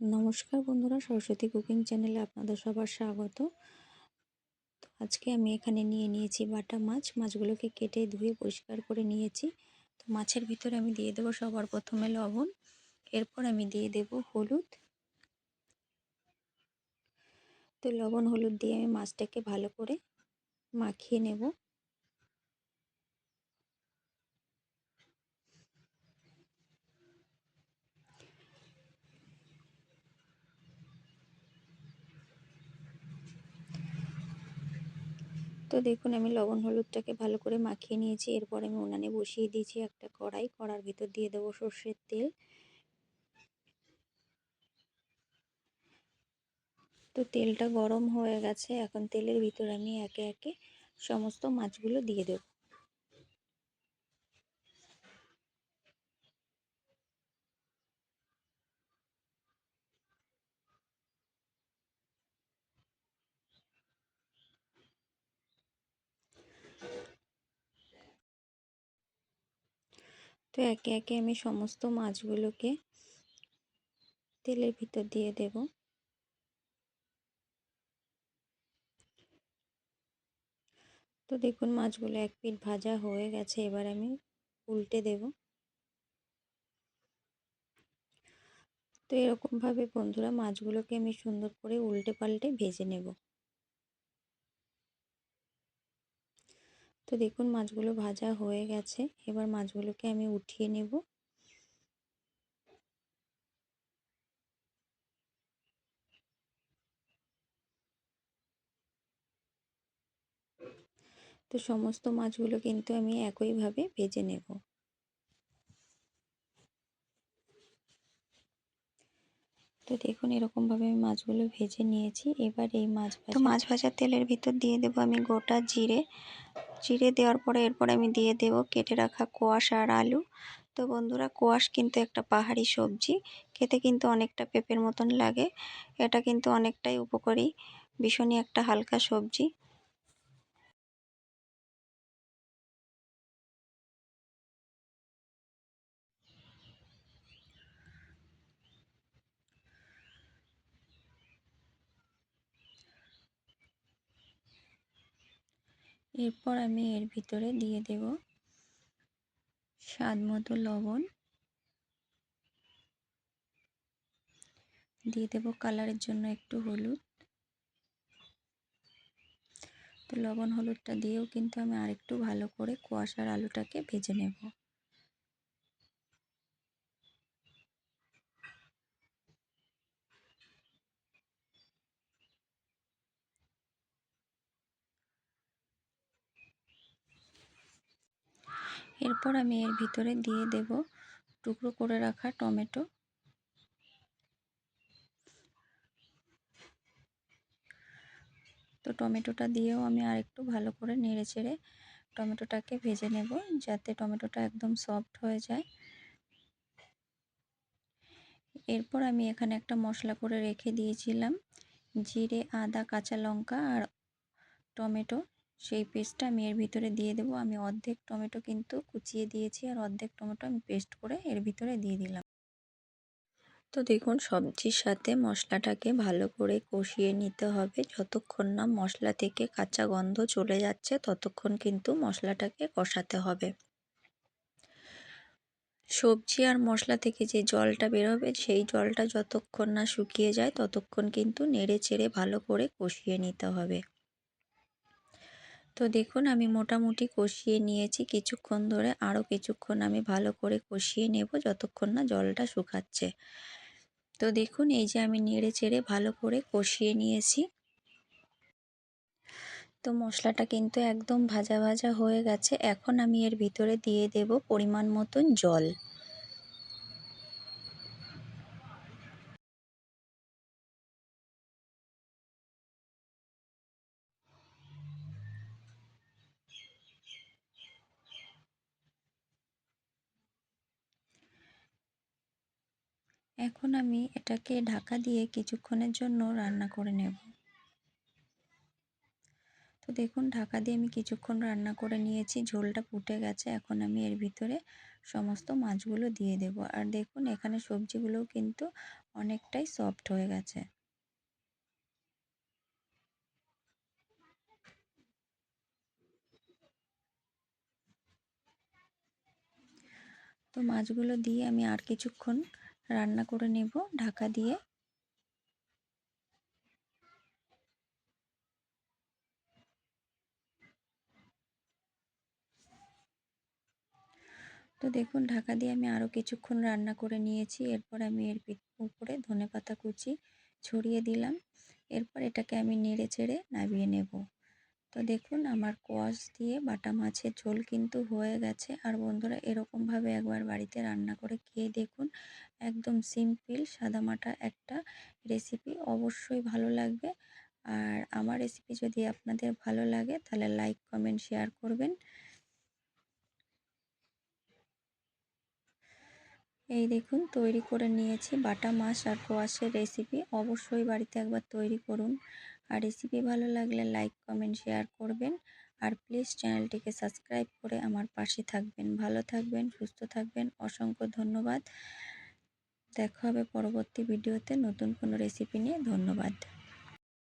নমস্কার বন্ধুরা, সরস্বতী কুকিং চ্যানেলে আপনাদের সবার স্বাগত। তো আজকে আমি এখানে নিয়ে নিয়েছি বাটা মাছ। মাছগুলোকে কেটে ধুয়ে পরিষ্কার করে নিয়েছি। তো মাছের ভিতরে আমি দিয়ে দেবো সবার প্রথমে লবণ। এরপর আমি দিয়ে দেব হলুদ। তো লবণ হলুদ দিয়ে আমি মাছটাকে ভালো করে মাখিয়ে নেব। তো দেখুন, আমি লবণ হলুদটাকে ভালো করে মাখিয়ে নিয়েছি। এরপর আমি উনানে বসিয়ে দিয়েছি একটা কড়াই। কড়ার ভিতর দিয়ে দেবো সর্ষের তেল। তো তেলটা গরম হয়ে গেছে। এখন তেলের ভিতর আমি একে একে সমস্ত মাছগুলো দিয়ে দেব। তো একে একে আমি সমস্ত মাছগুলোকে তেলের ভিতর দিয়ে দেব। তো দেখুন মাছগুলো এক পিঠ ভাজা হয়ে গেছে, এবার আমি উল্টে দেব। তো এরকমভাবে বন্ধুরা মাছগুলোকে আমি সুন্দর করে উল্টে পাল্টে ভেজে নেব। তো দেখুন মাছগুলো ভাজা হয়ে গেছে। এবার মাছগুলোকে আমি উঠিয়ে নেব। তো সমস্ত মাছগুলো কিন্তু আমি একইভাবে ভেজে নেব। তো দেখুন এরকমভাবে আমি মাছগুলো ভেজে নিয়েছি। এবার এই মাছ তো মাছ ভাজার তেলের ভিতর দিয়ে দেবো আমি গোটা জিরে জিরে দেওয়ার পরে এরপরে আমি দিয়ে দেব কেটে রাখা কোয়াশ আর আলু। তো বন্ধুরা, কোয়াশ কিন্তু একটা পাহাড়ি সবজি। খেতে কিন্তু অনেকটা পেঁপের মতন লাগে। এটা কিন্তু অনেকটাই উপকারী, ভীষণই একটা হালকা সবজি। এরপর আমি এর ভিতরে দিয়ে দেব স্বাদ মতো লবণ। দিয়ে দেব কালারের জন্য একটু হলুদ। তো লবণ হলুদটা দিয়েও কিন্তু আমি আরেকটু ভালো করে কুয়াশার আলুটাকে ভেজে নেব। এরপর আমি এর ভিতরে দিয়ে দেব টুকরো করে রাখা টমেটো। তো টমেটোটা দিয়েও আমি আরেকটু ভালো করে নেড়ে চেড়ে টমেটোটাকে ভেজে নেব যাতে টমেটোটা একদম সফট হয়ে যায়। এরপর আমি এখানে একটা মশলা করে রেখে দিয়েছিলাম, জিরে, আদা, কাঁচা লঙ্কা আর টমেটো। সেই পেস্টটা আমি এর ভিতরে দিয়ে দেবো। আমি অর্ধেক টমেটো কিন্তু কুচিয়ে দিয়েছি আর অর্ধেক টমেটো আমি পেস্ট করে এর ভিতরে দিয়ে দিলাম। তো দেখুন, সবজির সাথে মশলাটাকে ভালো করে কষিয়ে নিতে হবে। যতক্ষণ না মশলা থেকে কাঁচা গন্ধ চলে যাচ্ছে, ততক্ষণ কিন্তু মশলাটাকে কষাতে হবে। সবজি আর মশলা থেকে যে জলটা বেরোবে, সেই জলটা যতক্ষণ না শুকিয়ে যায়, ততক্ষণ কিন্তু নেড়ে চেড়ে ভালো করে কষিয়ে নিতে হবে। তো দেখুন, আমি মোটামুটি কষিয়ে নিয়েছি। কিছুক্ষণ ধরে আরও কিছুক্ষণ আমি ভালো করে কষিয়ে নেব যতক্ষণ না জলটা শুকাচ্ছে। তো দেখুন, এই যে আমি নেড়ে চেড়ে ভালো করে কষিয়ে নিয়েছি। তো মশলাটা কিন্তু একদম ভাজা ভাজা হয়ে গেছে। এখন আমি এর ভিতরে দিয়ে দেব পরিমাণ মতন জল। এখন আমি এটাকে ঢাকা দিয়ে কিছুক্ষণের জন্য রান্না করে নেব। তো দেখুন, ঢাকা দিয়ে আমি কিছুক্ষণ রান্না করে নিয়েছি, ঝোলটা ফুটে গেছে, এখন আমি এর ভিতরে সমস্ত মাছগুলো দিয়ে দেব। আর দেখুন, এখানে সবজিগুলোও কিন্তু অনেকটাই সফট হয়ে গেছে। তো মাছগুলো দিয়ে আমি আর কিছুক্ষণ রান্না করে নেব ঢাকা দিয়ে। তো দেখুন, ঢাকা দিয়ে আমি আরও কিছুক্ষণ রান্না করে নিয়েছি। এরপর আমি এর উপরে ধনে পাতা কুচি ছড়িয়ে দিলাম। এরপর এটাকে আমি নেড়ে চেড়ে নামিয়ে নেব। তো দেখুন, আমার কোয়াশ দিয়ে বাটা মাছের ঝোল কিন্তু হয়ে গেছে। আর বন্ধুরা, এরকমভাবে একবার বাড়িতে রান্না করে খেয়ে দেখুন, একদম সিম্পল সাদামাটা একটা রেসিপি। অবশ্যই ভালো লাগবে। আর আমার রেসিপি যদি আপনাদের ভালো লাগে, তাহলে লাইক, কমেন্ট, শেয়ার করবেন। এই দেখুন, তৈরি করে নিয়েছি বাটা মাছ আর কোয়াশের রেসিপি। অবশ্যই বাড়িতে একবার তৈরি করুন। আর রেসিপি ভালো লাগলে লাইক কমেন্ট শেয়ার করবেন। আর প্লিজ চ্যানেলটিকে সাবস্ক্রাইব করে আমার পাশে থাকবেন। ভালো থাকবেন, সুস্থ থাকবেন। অসংখ্য ধন্যবাদ। দেখা হবে পরবর্তী ভিডিওতে নতুন কোনো রেসিপি নিয়ে। ধন্যবাদ।